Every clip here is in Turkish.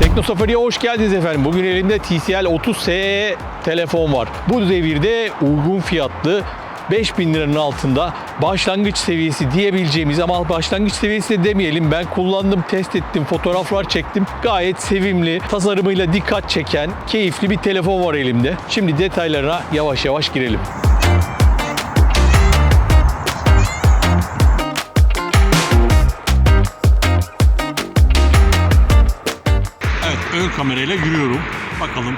Tekno Safari'ye hoş geldiniz efendim. Bugün elimde TCL 30 SE telefon var. Bu devirde uygun fiyatlı 5000 liranın altında başlangıç seviyesi diyebileceğimiz ama başlangıç seviyesi de demeyelim. Ben kullandım, test ettim, fotoğraflar çektim. Gayet sevimli, tasarımıyla dikkat çeken, keyifli bir telefon var elimde. Şimdi detaylarına yavaş yavaş girelim. Ön kamerayla yürüyorum. Bakalım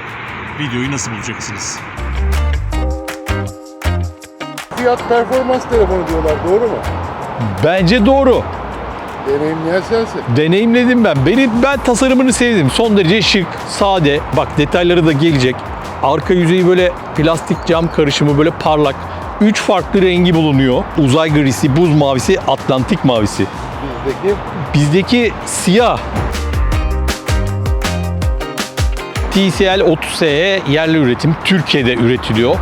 videoyu nasıl bulacaksınız? Fiyat performans telefonu diyorlar doğru mu? Bence doğru. Deneyimleyen sensin. Deneyimledim ben. Benim ben tasarımını sevdim. Son derece şık, sade. Bak detayları da gelecek. Arka yüzeyi böyle plastik cam karışımı böyle parlak. Üç farklı rengi bulunuyor. Uzay grisi, buz mavisi, Atlantik mavisi. Bizdeki Bizdeki siyah. TCL 30SE yerli üretim. Türkiye'de üretiliyor.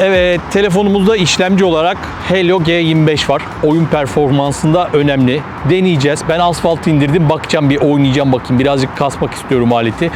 Evet, telefonumuzda işlemci olarak Helio G25 var. Oyun performansında önemli. Deneyeceğiz. Ben asfalt indirdim. Bakacağım bir oynayacağım bakayım. Birazcık kasmak istiyorum aleti.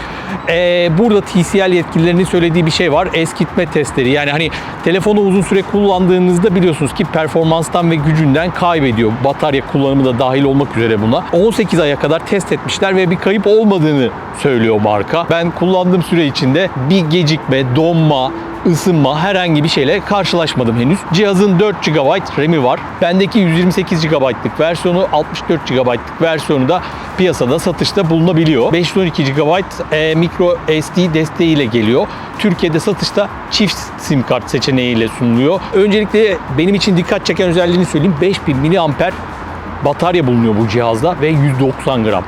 Ee, burada TCL yetkililerinin söylediği bir şey var. Eskitme testleri. Yani hani telefonu uzun süre kullandığınızda biliyorsunuz ki performanstan ve gücünden kaybediyor. Batarya kullanımı da dahil olmak üzere buna. 18 aya kadar test etmişler ve bir kayıp olmadığını söylüyor marka. Ben kullandığım süre içinde bir gecikme, donma, ısınma herhangi bir şeyle karşılaşmadım henüz. Cihazın 4 GB RAM'i var. Bendeki 128 GB'lık versiyonu 64 GB'lık versiyonu da piyasada satışta bulunabiliyor. 512 GB e, micro SD desteğiyle geliyor. Türkiye'de satışta çift sim kart seçeneğiyle sunuluyor. Öncelikle benim için dikkat çeken özelliğini söyleyeyim. 5000 mAh batarya bulunuyor bu cihazda ve 190 gram.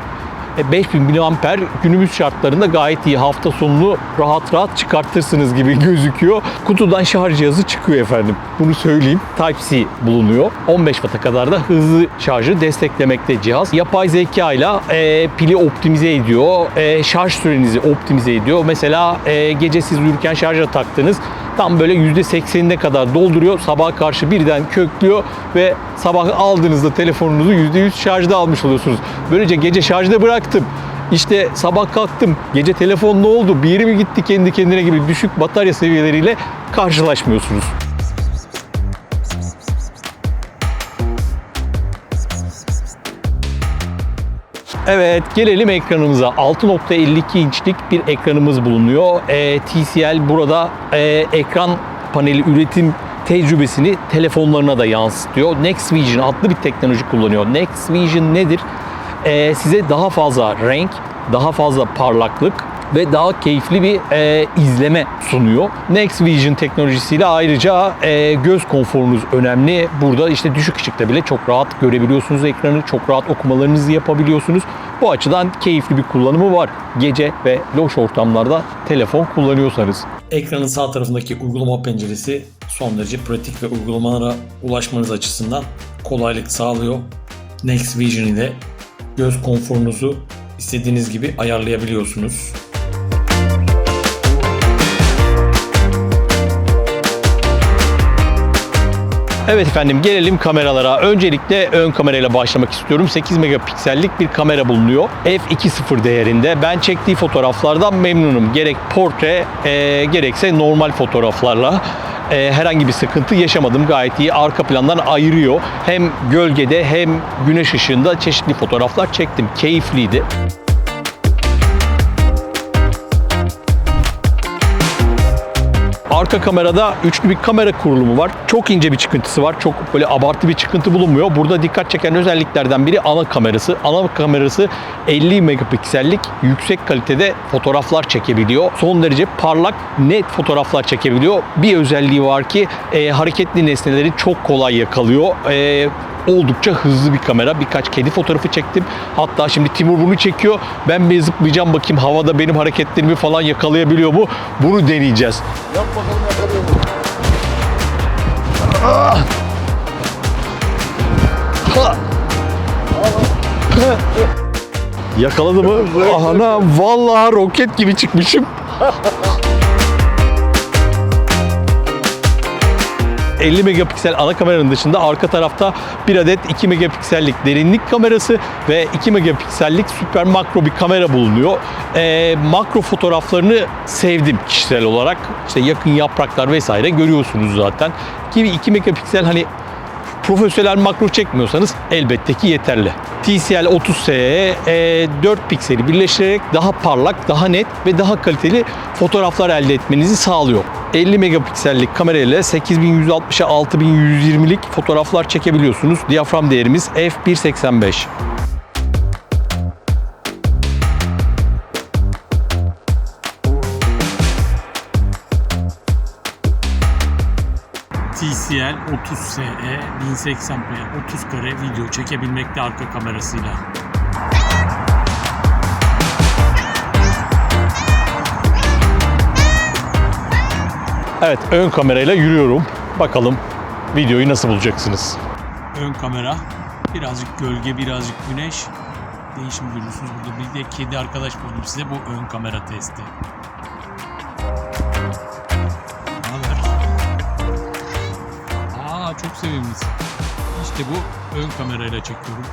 E, 5000 mAh günümüz şartlarında gayet iyi. Hafta sonunu rahat rahat çıkartırsınız gibi gözüküyor. Kutudan şarj cihazı çıkıyor efendim. Bunu söyleyeyim. Type-C bulunuyor. 15 Watt'a kadar da hızlı şarjı desteklemekte cihaz. Yapay zeka ile e, pili optimize ediyor. E, şarj sürenizi optimize ediyor. Mesela e, gece siz uyurken şarja taktınız. Tam böyle %80'ine kadar dolduruyor. Sabaha karşı birden köklüyor ve sabah aldığınızda telefonunuzu %100 şarjda almış oluyorsunuz. Böylece gece şarjda bıraktım. İşte sabah kalktım. Gece telefon ne oldu? Bir yere mi gitti kendi kendine gibi düşük batarya seviyeleriyle karşılaşmıyorsunuz. Evet gelelim ekranımıza. 6.52 inçlik bir ekranımız bulunuyor. Ee, TCL burada e, ekran paneli üretim tecrübesini telefonlarına da yansıtıyor. Next Vision adlı bir teknoloji kullanıyor. Next Vision nedir? Ee, size daha fazla renk, daha fazla parlaklık ve daha keyifli bir e, izleme sunuyor. Next Vision teknolojisiyle ayrıca e, göz konforunuz önemli. Burada işte düşük ışıkta bile çok rahat görebiliyorsunuz ekranı, çok rahat okumalarınızı yapabiliyorsunuz. Bu açıdan keyifli bir kullanımı var. Gece ve loş ortamlarda telefon kullanıyorsanız. Ekranın sağ tarafındaki uygulama penceresi son derece pratik ve uygulamalara ulaşmanız açısından kolaylık sağlıyor. Next Vision ile göz konforunuzu istediğiniz gibi ayarlayabiliyorsunuz. Evet efendim gelelim kameralara. Öncelikle ön kamerayla başlamak istiyorum. 8 megapiksellik bir kamera bulunuyor. f2.0 değerinde. Ben çektiği fotoğraflardan memnunum. Gerek portre e, gerekse normal fotoğraflarla e, herhangi bir sıkıntı yaşamadım. Gayet iyi. Arka plandan ayırıyor. Hem gölgede hem güneş ışığında çeşitli fotoğraflar çektim. Keyifliydi. Arka kamerada üçlü bir kamera kurulumu var. Çok ince bir çıkıntısı var. Çok böyle abartı bir çıkıntı bulunmuyor. Burada dikkat çeken özelliklerden biri ana kamerası. Ana kamerası 50 megapiksellik yüksek kalitede fotoğraflar çekebiliyor. Son derece parlak, net fotoğraflar çekebiliyor. Bir özelliği var ki e, hareketli nesneleri çok kolay yakalıyor. E, oldukça hızlı bir kamera. Birkaç kedi fotoğrafı çektim. Hatta şimdi Timur bunu çekiyor. Ben bir zıplayacağım bakayım havada benim hareketlerimi falan yakalayabiliyor mu? Bunu deneyeceğiz. yap bakalım yakalıyor mu? Yakaladı mı? Ana vallahi roket gibi çıkmışım. 50 megapiksel ana kameranın dışında arka tarafta bir adet 2 megapiksellik derinlik kamerası ve 2 megapiksellik süper makro bir kamera bulunuyor. Ee, makro fotoğraflarını sevdim kişisel olarak. İşte yakın yapraklar vesaire görüyorsunuz zaten. Gibi 2 megapiksel hani profesyonel makro çekmiyorsanız elbette ki yeterli. TCL 30S'ye e, 4 pikseli birleştirerek daha parlak, daha net ve daha kaliteli fotoğraflar elde etmenizi sağlıyor. 50 megapiksellik kamerayla 8160'a 6120'lik fotoğraflar çekebiliyorsunuz. Diyafram değerimiz f1.85. TCL 30SE 1080p 30 kare video çekebilmekte arka kamerasıyla. Evet, ön kamerayla yürüyorum. Bakalım videoyu nasıl bulacaksınız? Ön kamera birazcık gölge birazcık güneş değişim görüyorsunuz burada bir de kedi arkadaş buldum size bu ön kamera testi. Aa çok sevimlisin. İşte bu ön kamerayla çekiyorum.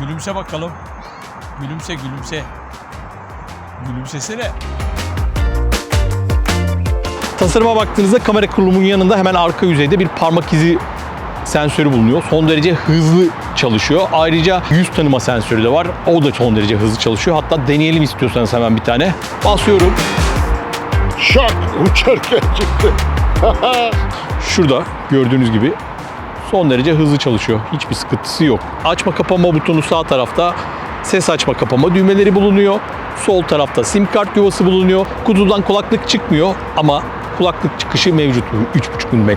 Gülümse bakalım. Gülümse gülümse. Gülümsesene. Tasarıma baktığınızda kamera kurulumunun yanında hemen arka yüzeyde bir parmak izi sensörü bulunuyor. Son derece hızlı çalışıyor. Ayrıca yüz tanıma sensörü de var. O da son derece hızlı çalışıyor. Hatta deneyelim istiyorsanız hemen bir tane. Basıyorum. Şak uçarken çıktı. Şurada gördüğünüz gibi son derece hızlı çalışıyor. Hiçbir sıkıntısı yok. Açma kapama butonu sağ tarafta ses açma kapama düğmeleri bulunuyor. Sol tarafta sim kart yuvası bulunuyor. Kutudan kulaklık çıkmıyor ama kulaklık çıkışı mevcut 3.5 mm.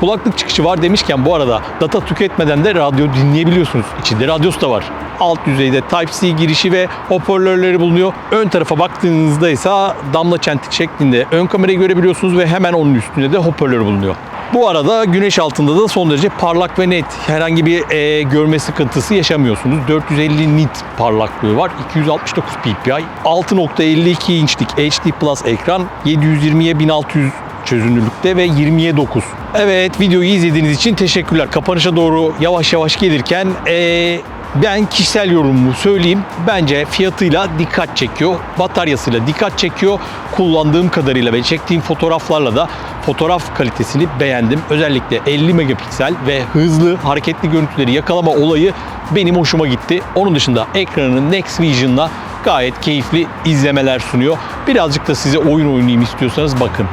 Kulaklık çıkışı var demişken bu arada data tüketmeden de radyo dinleyebiliyorsunuz. İçinde radyosu da var. Alt yüzeyde Type-C girişi ve hoparlörleri bulunuyor. Ön tarafa baktığınızda ise damla çentik şeklinde ön kamerayı görebiliyorsunuz ve hemen onun üstünde de hoparlör bulunuyor. Bu arada güneş altında da son derece parlak ve net. Herhangi bir e, görme sıkıntısı yaşamıyorsunuz. 450 nit parlaklığı var. 269 ppi. 6.52 inçlik HD Plus ekran. 720'ye 1600 çözünürlükte ve 20'ye 9. Evet videoyu izlediğiniz için teşekkürler. Kapanışa doğru yavaş yavaş gelirken e, ben kişisel yorumumu söyleyeyim. Bence fiyatıyla dikkat çekiyor. Bataryasıyla dikkat çekiyor. Kullandığım kadarıyla ve çektiğim fotoğraflarla da fotoğraf kalitesini beğendim. Özellikle 50 megapiksel ve hızlı hareketli görüntüleri yakalama olayı benim hoşuma gitti. Onun dışında ekranının Next Vision'la gayet keyifli izlemeler sunuyor. Birazcık da size oyun oynayayım istiyorsanız bakın.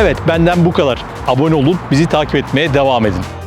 Evet benden bu kadar. Abone olun, bizi takip etmeye devam edin.